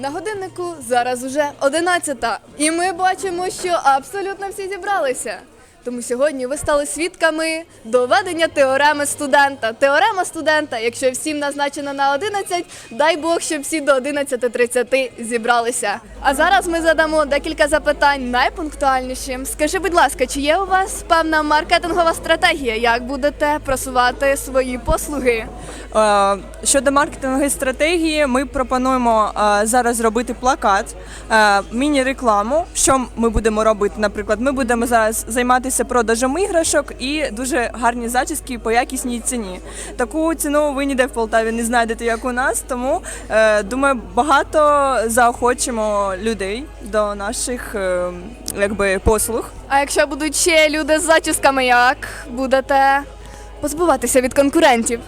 На годиннику зараз уже 11, і ми бачимо, що абсолютно всі зібралися. Тому сьогодні ви стали свідками доведення теореми студента. Теорема студента, якщо всім назначено на 11, дай Бог, щоб всі до 11.30 зібралися. А зараз ми задамо декілька запитань найпунктуальнішим. Скажи, будь ласка, чи є у вас певна маркетингова стратегія, як будете просувати свої послуги? Е, Щодо маркетингової стратегії, ми пропонуємо е, зараз зробити плакат, е, міні-рекламу. Що ми будемо робити? Наприклад, ми будемо зараз займатися продажем іграшок і дуже гарні зачіски по якісній ціні. Таку ціну ви ніде в Полтаві не знайдете, як у нас. Тому е, думаю, багато заохочимо людей до наших е, якби послуг. А якщо будуть ще люди з зачісками, як будете позбуватися від конкурентів?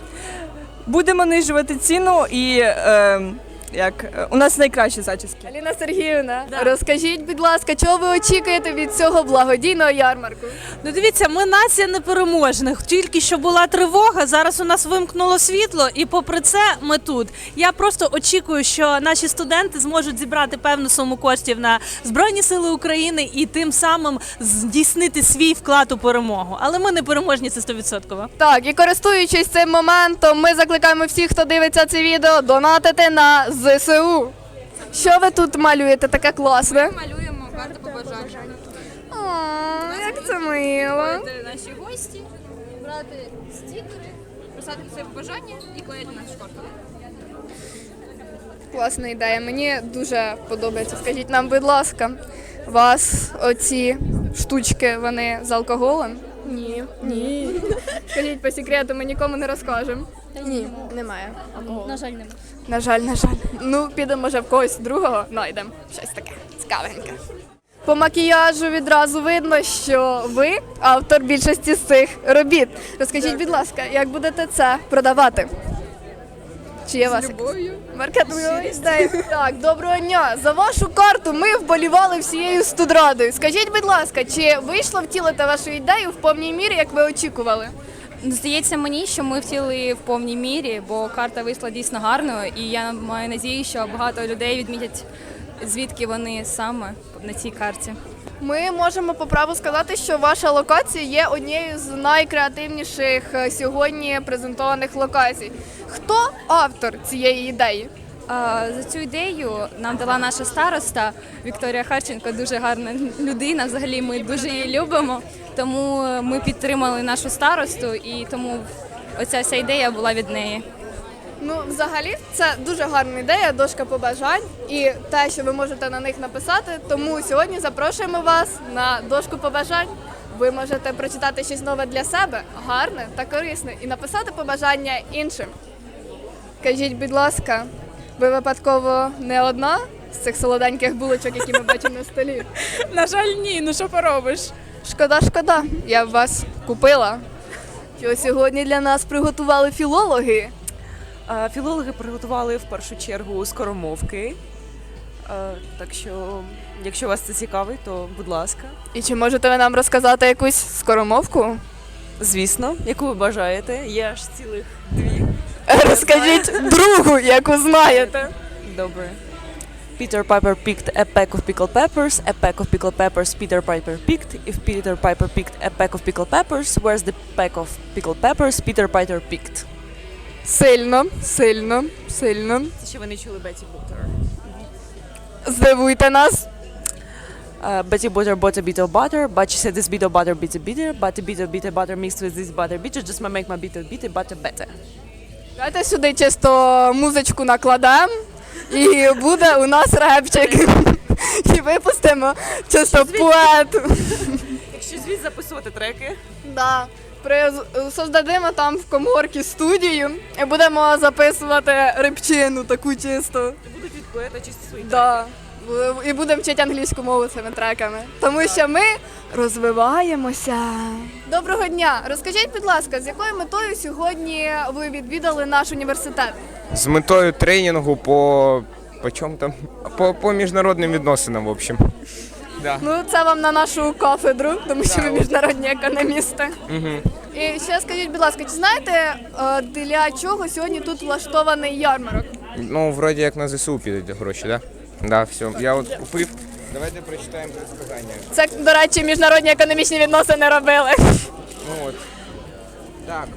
Будемо нижувати ціну і е, як е, у нас найкращі зачіски. Аліна Сергіївна, розкажіть, будь ласка, чого ви очікуєте від цього благодійного ярмарку? Ну дивіться, ми нація непереможних. Тільки що була тривога, зараз у нас вимкнуло світло, і попри це ми тут. Я просто очікую, що наші студенти зможуть зібрати певну суму коштів на Збройні Сили України і тим самим здійснити свій вклад у перемогу. Але ми не переможні, це 100%. Так, і користуючись цим моментом, ми закликаємо всіх, хто дивиться це відео, донатити на ЗСУ. Що ви тут малюєте таке класне? Малюємо карту побажань. О, як це мило. Наші гості, брати стікери, писати своє побажання і клеїти нашу карту. Класна ідея. Мені дуже подобається. Скажіть нам, будь ласка, вас оці штучки, вони з алкоголем? Ні. Ні. Скажіть по секрету, ми нікому не розкажемо. Ні, немає алкоголу. На жаль, немає. На жаль, на жаль. Ну, підемо може в когось другого, знайдемо щось таке цікавеньке. По макіяжу відразу видно, що ви автор більшості з цих робіт. Розкажіть, будь ласка, як будете це продавати? Чи є у вас любов'ю? Так, доброго дня. За вашу карту ми вболівали всією студрадою. Скажіть, будь ласка, чи вийшло втілити вашу ідею в повній мірі, як ви очікували? Здається мені, що ми втіли в повній мірі, бо карта вийшла дійсно гарно, і я маю надію, що багато людей відмітять, звідки вони саме на цій карті. Ми можемо по праву сказати, що ваша локація є однією з найкреативніших е, сьогодні презентованих локацій. Хто автор цієї ідеї? За цю ідею нам дала наша староста Вікторія Харченко, дуже гарна людина. Взагалі ми дуже її любимо. Тому ми підтримали нашу старосту, і тому оця вся ідея була від неї. Ну, взагалі, це дуже гарна ідея, дошка побажань і те, що ви можете на них написати. Тому сьогодні запрошуємо вас на дошку побажань. Ви можете прочитати щось нове для себе, гарне та корисне, і написати побажання іншим. Кажіть, будь ласка, ви випадково не одна з цих солоденьких булочок, які ми бачимо на столі? На жаль, ні. Ну що поробиш? Шкода, шкода, я б вас купила. Що сьогодні для нас приготували філологи. Філологи приготували в першу чергу скоромовки. Е, Так що, якщо вас це цікавить, то будь ласка. І чи можете ви нам розказати якусь скоромовку? Звісно, яку ви бажаєте. Є аж цілих дві. Розкажіть другу, яку знаєте. Добре. Peter Piper picked a pack of pickled peppers. A pack of pickled peppers Peter Piper picked. If Peter Piper picked a pack of pickled peppers, where's the pack of pickled peppers Peter Piper picked? Сильно, сильно, сильно. Це ще ви не чули Бетті Бутер. Здивуйте нас. Uh, Betty Butter bought a bit of butter, but she said this bit of butter bitter bitter, but a bit of bitter butter mixed with this butter bitter just might make my bitter bitter butter better. Давайте сюди чисто музичку накладемо. І буде у нас репчик. І випустимо чисто поет. Якщо звідси записувати треки, Да. При... Создадимо там в коморці студію і будемо записувати репчину таку чисто. будуть від поета чисті свої Да. В- І будемо вчити англійську мову цими треками. Тому що ми розвиваємося. Доброго дня! Розкажіть, будь ласка, з якою метою сьогодні ви відвідали наш університет? З метою тренінгу по. По чому там? По, по міжнародним відносинам, в общем. Да. Ну, це вам на нашу кафедру, тому що Да, ви міжнародні економісти. Угу. І ще скажіть, будь ласка, чи знаєте, е, для чого сьогодні тут влаштований ярмарок? Ну, вроді як на ЗСУ підуть гроші, да? Да, все. Я от купив. Давайте прочитаємо предсказання. Це, до речі, міжнародні економічні відносини робили. Ну от. Так.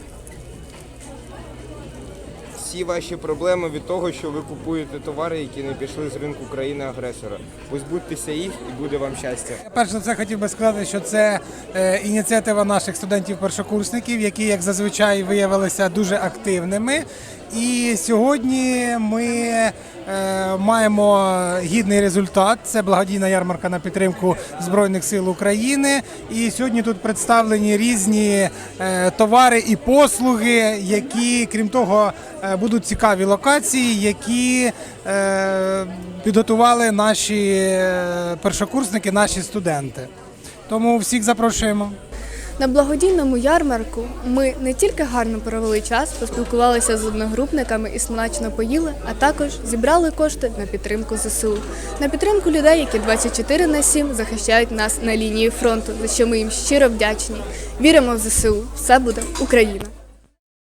Всі ваші проблеми від того, що ви купуєте товари, які не пішли з ринку країни-агресора. Позбудьтеся їх і буде вам щастя. Перш за все хотів би сказати, що це е, ініціатива наших студентів-першокурсників, які, як зазвичай, виявилися дуже активними. І сьогодні ми е, маємо гідний результат. Це благодійна ярмарка на підтримку Збройних сил України. І сьогодні тут представлені різні е, товари і послуги, які, крім того, е, будуть цікаві локації, які підготували наші першокурсники, наші студенти. Тому всіх запрошуємо. На благодійному ярмарку ми не тільки гарно провели час, поспілкувалися з одногрупниками і смачно поїли, а також зібрали кошти на підтримку ЗСУ, на підтримку людей, які 24 на 7 захищають нас на лінії фронту, за що ми їм щиро вдячні. Віримо в ЗСУ. Все буде Україна!